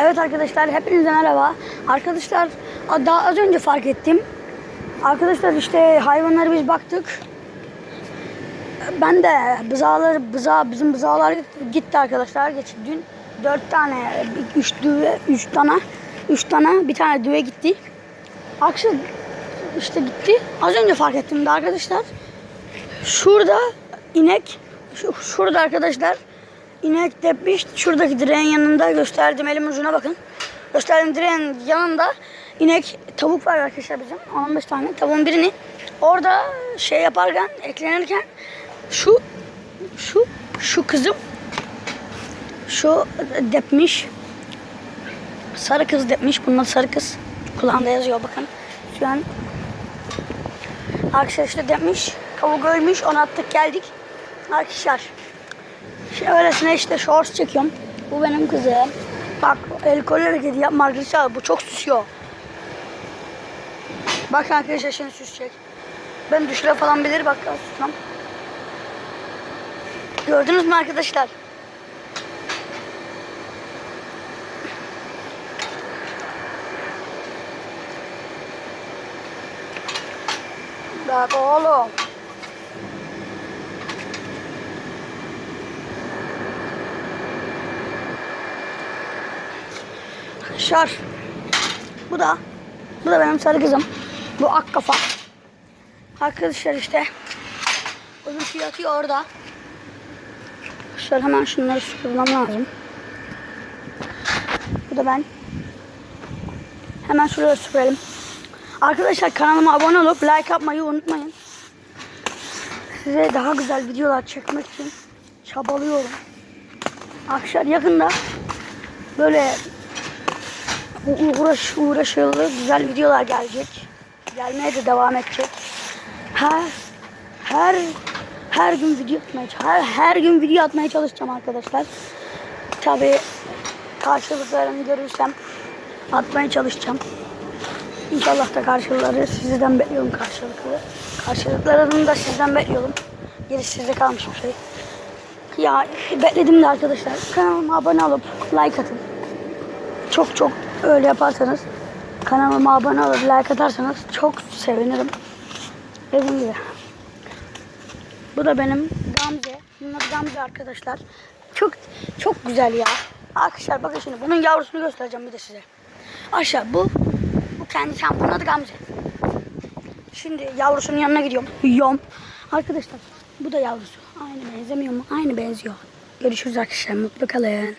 Evet arkadaşlar hepinize merhaba. Arkadaşlar daha az önce fark ettim. Arkadaşlar işte hayvanlara biz baktık. Ben de bızağları bıza bizim bızağlar gitti arkadaşlar. Geç dün dört tane üç düve üç tane üç tane bir tane düve gitti. Akşam işte gitti. Az önce fark ettim de arkadaşlar. Şurada inek şu, şurada arkadaşlar inek tepmiş. Şuradaki direğin yanında gösterdim elimin ucuna bakın. Gösterdim direğin yanında inek tavuk var arkadaşlar bizim. 15 tane tavuğun birini orada şey yaparken eklenirken şu şu şu kızım şu depmiş sarı kız depmiş. Bunun adı sarı kız. Kulağında yazıyor bakın. Şu an Arkadaşlar işte demiş. Tavuk ölmüş. Onu attık geldik. Arkadaşlar. Şimdi öylesine işte shorts çekiyorum. Bu benim kızım. Bak el kol hareketi yapma arkadaşlar. Bu çok susuyor. Bak arkadaşlar şimdi susacak. Ben düşüre falan bilir bak susmam. Gördünüz mü arkadaşlar? Bak oğlum. Şar. Bu da. Bu da benim sarı kızım. Bu ak kafa. Arkadaşlar işte. Onun fiyatı orada. Arkadaşlar hemen şunları süpürmem lazım. Bu da ben. Hemen şuraya süpürelim. Arkadaşlar kanalıma abone olup like yapmayı unutmayın. Size daha güzel videolar çekmek için çabalıyorum. Arkadaşlar yakında böyle uğraş uğraşılı güzel videolar gelecek. Gelmeye de devam edecek. Her her her gün video atmaya her, her gün video atmaya çalışacağım arkadaşlar. Tabii karşılıklarını görürsem atmaya çalışacağım. İnşallah da karşılıkları sizden bekliyorum karşılıklı. Karşılıklarını da sizden bekliyorum. Gerisi size kalmış bir şey. Ya bekledim de arkadaşlar. Kanalıma abone olup like atın. Çok çok öyle yaparsanız kanalıma abone olup like atarsanız çok sevinirim. Dediğim gibi. Bu da benim Gamze. Bunun adı Gamze arkadaşlar. Çok çok güzel ya. Arkadaşlar bakın şimdi bunun yavrusunu göstereceğim bir de size. Aşağı bu bu kendi şampunun adı Gamze. Şimdi yavrusunun yanına gidiyorum. Yiyorum. Arkadaşlar bu da yavrusu. Aynı benzemiyor mu? Aynı benziyor. Görüşürüz arkadaşlar. Mutlu kalın.